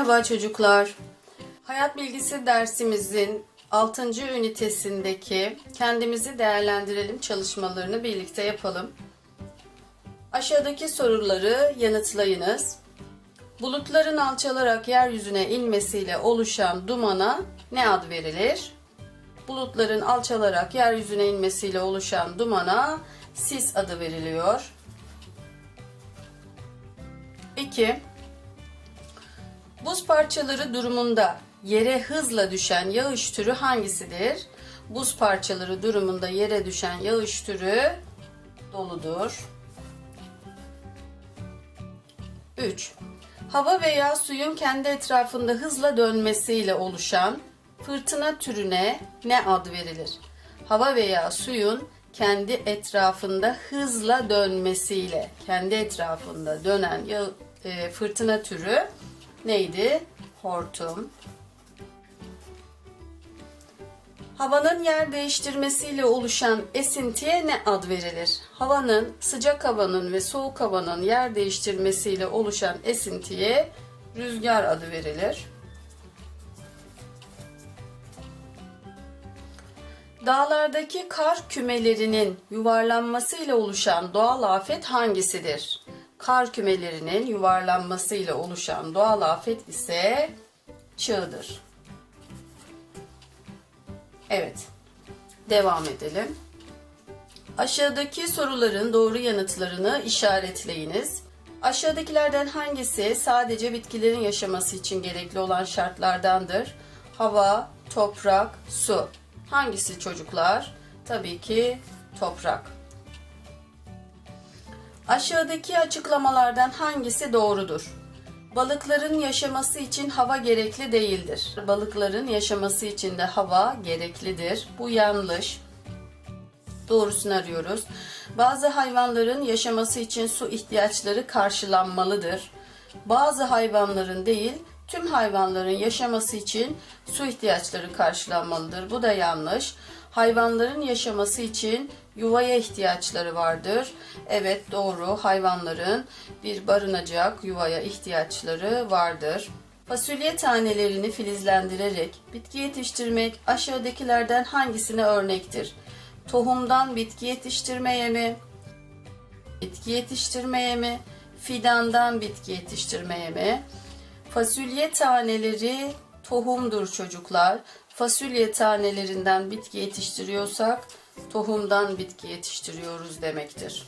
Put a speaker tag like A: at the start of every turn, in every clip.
A: Merhaba çocuklar. Hayat bilgisi dersimizin 6. ünitesindeki kendimizi değerlendirelim çalışmalarını birlikte yapalım. Aşağıdaki soruları yanıtlayınız. Bulutların alçalarak yeryüzüne inmesiyle oluşan dumana ne ad verilir? Bulutların alçalarak yeryüzüne inmesiyle oluşan dumana sis adı veriliyor. 2. Buz parçaları durumunda yere hızla düşen yağış türü hangisidir? Buz parçaları durumunda yere düşen yağış türü doludur. 3. Hava veya suyun kendi etrafında hızla dönmesiyle oluşan fırtına türüne ne ad verilir? Hava veya suyun kendi etrafında hızla dönmesiyle, kendi etrafında dönen e, fırtına türü neydi? Hortum. Havanın yer değiştirmesiyle oluşan esintiye ne ad verilir? Havanın, sıcak havanın ve soğuk havanın yer değiştirmesiyle oluşan esintiye rüzgar adı verilir. Dağlardaki kar kümelerinin yuvarlanmasıyla oluşan doğal afet hangisidir? Kar kümelerinin yuvarlanmasıyla oluşan doğal afet ise çığdır. Evet. Devam edelim. Aşağıdaki soruların doğru yanıtlarını işaretleyiniz. Aşağıdakilerden hangisi sadece bitkilerin yaşaması için gerekli olan şartlardandır? Hava, toprak, su. Hangisi çocuklar? Tabii ki toprak. Aşağıdaki açıklamalardan hangisi doğrudur? Balıkların yaşaması için hava gerekli değildir. Balıkların yaşaması için de hava gereklidir. Bu yanlış. Doğrusunu arıyoruz. Bazı hayvanların yaşaması için su ihtiyaçları karşılanmalıdır. Bazı hayvanların değil, tüm hayvanların yaşaması için su ihtiyaçları karşılanmalıdır. Bu da yanlış. Hayvanların yaşaması için yuvaya ihtiyaçları vardır. Evet doğru. Hayvanların bir barınacak yuvaya ihtiyaçları vardır. Fasulye tanelerini filizlendirerek bitki yetiştirmek aşağıdakilerden hangisine örnektir? Tohumdan bitki yetiştirmeye mi? Bitki yetiştirmeye mi? Fidandan bitki yetiştirmeye mi? Fasulye taneleri tohumdur çocuklar. Fasulye tanelerinden bitki yetiştiriyorsak tohumdan bitki yetiştiriyoruz demektir.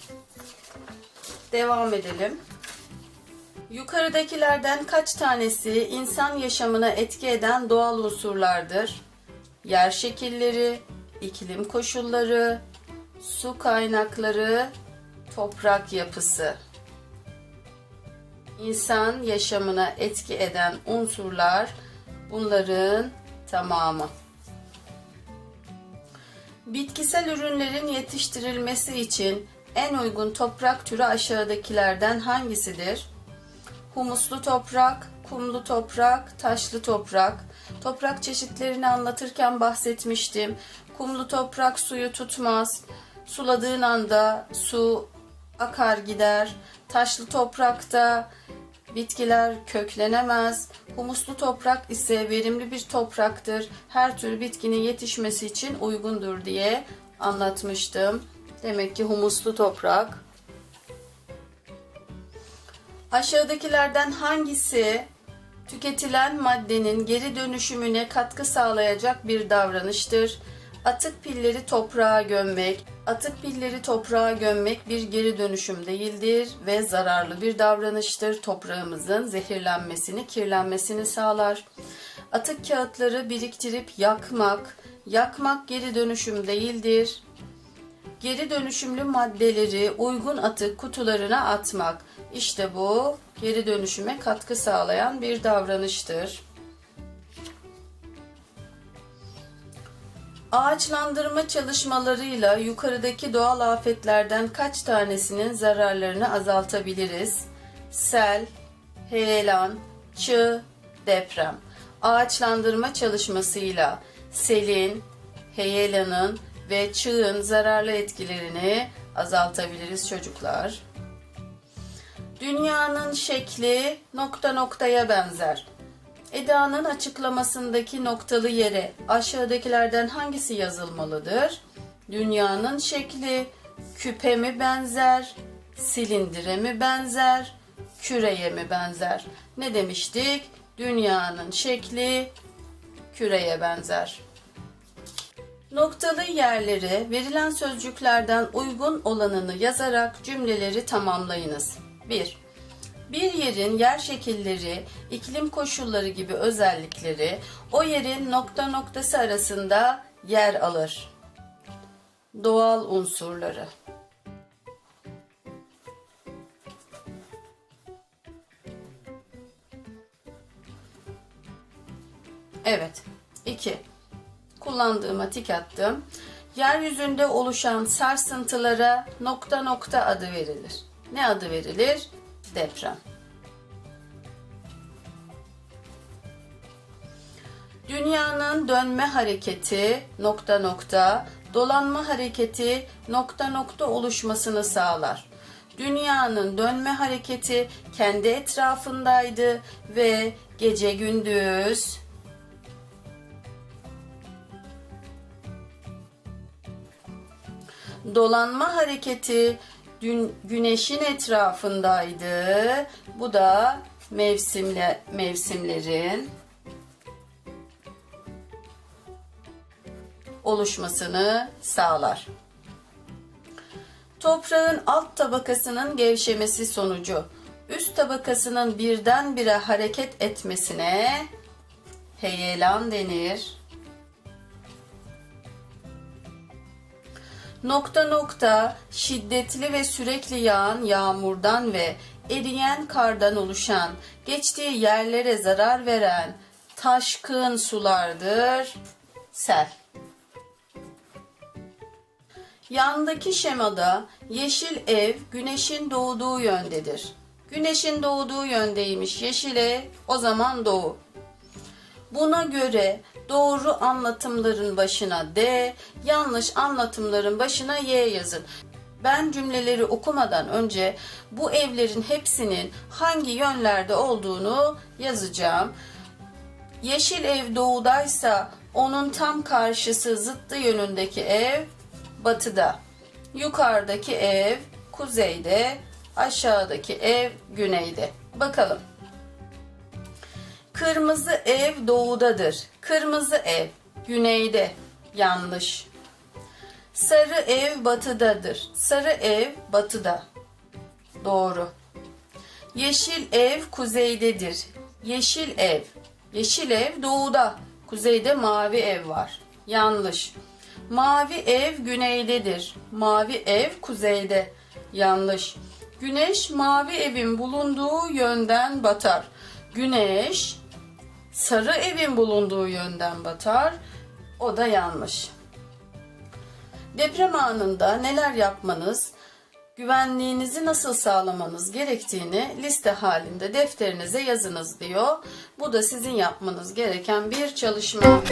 A: Devam edelim. Yukarıdakilerden kaç tanesi insan yaşamına etki eden doğal unsurlardır? Yer şekilleri, iklim koşulları, su kaynakları, toprak yapısı. İnsan yaşamına etki eden unsurlar bunların tamamı. Bitkisel ürünlerin yetiştirilmesi için en uygun toprak türü aşağıdakilerden hangisidir? Humuslu toprak, kumlu toprak, taşlı toprak. Toprak çeşitlerini anlatırken bahsetmiştim. Kumlu toprak suyu tutmaz. Suladığın anda su akar gider. Taşlı toprakta bitkiler köklenemez. Humuslu toprak ise verimli bir topraktır. Her tür bitkinin yetişmesi için uygundur diye anlatmıştım. Demek ki humuslu toprak. Aşağıdakilerden hangisi tüketilen maddenin geri dönüşümüne katkı sağlayacak bir davranıştır? Atık pilleri toprağa gömmek. Atık pilleri toprağa gömmek bir geri dönüşüm değildir ve zararlı bir davranıştır. Toprağımızın zehirlenmesini, kirlenmesini sağlar. Atık kağıtları biriktirip yakmak. Yakmak geri dönüşüm değildir. Geri dönüşümlü maddeleri uygun atık kutularına atmak. İşte bu geri dönüşüme katkı sağlayan bir davranıştır. Ağaçlandırma çalışmalarıyla yukarıdaki doğal afetlerden kaç tanesinin zararlarını azaltabiliriz? Sel, heyelan, çığ, deprem. Ağaçlandırma çalışmasıyla selin, heyelanın ve çığın zararlı etkilerini azaltabiliriz çocuklar. Dünyanın şekli nokta noktaya benzer. Eda'nın açıklamasındaki noktalı yere aşağıdakilerden hangisi yazılmalıdır? Dünyanın şekli küpe mi benzer, silindire mi benzer, küreye mi benzer? Ne demiştik? Dünyanın şekli küreye benzer. Noktalı yerlere verilen sözcüklerden uygun olanını yazarak cümleleri tamamlayınız. 1. Bir yerin yer şekilleri, iklim koşulları gibi özellikleri o yerin nokta noktası arasında yer alır. Doğal unsurları. Evet. 2. Kullandığıma tik attım. Yeryüzünde oluşan sarsıntılara nokta nokta adı verilir. Ne adı verilir? Deprem. Dünyanın dönme hareketi nokta nokta, dolanma hareketi nokta nokta oluşmasını sağlar. Dünyanın dönme hareketi kendi etrafındaydı ve gece gündüz dolanma hareketi dün güneşin etrafındaydı. Bu da mevsimle mevsimlerin oluşmasını sağlar. Toprağın alt tabakasının gevşemesi sonucu üst tabakasının birdenbire hareket etmesine heyelan denir. Nokta nokta şiddetli ve sürekli yağan yağmurdan ve eriyen kardan oluşan, geçtiği yerlere zarar veren taşkın sulardır. Sel. Yandaki şemada yeşil ev güneşin doğduğu yöndedir. Güneşin doğduğu yöndeymiş yeşil ev o zaman doğu. Buna göre doğru anlatımların başına D, yanlış anlatımların başına Y yazın. Ben cümleleri okumadan önce bu evlerin hepsinin hangi yönlerde olduğunu yazacağım. Yeşil ev doğudaysa onun tam karşısı zıttı yönündeki ev batıda. Yukarıdaki ev kuzeyde, aşağıdaki ev güneyde. Bakalım. Kırmızı ev doğudadır. Kırmızı ev güneyde. Yanlış. Sarı ev batıdadır. Sarı ev batıda. Doğru. Yeşil ev kuzeydedir. Yeşil ev. Yeşil ev doğuda. Kuzeyde mavi ev var. Yanlış. Mavi ev güneydedir. Mavi ev kuzeyde. Yanlış. Güneş mavi evin bulunduğu yönden batar. Güneş sarı evin bulunduğu yönden batar. O da yanlış. Deprem anında neler yapmanız, güvenliğinizi nasıl sağlamanız gerektiğini liste halinde defterinize yazınız diyor. Bu da sizin yapmanız gereken bir çalışma.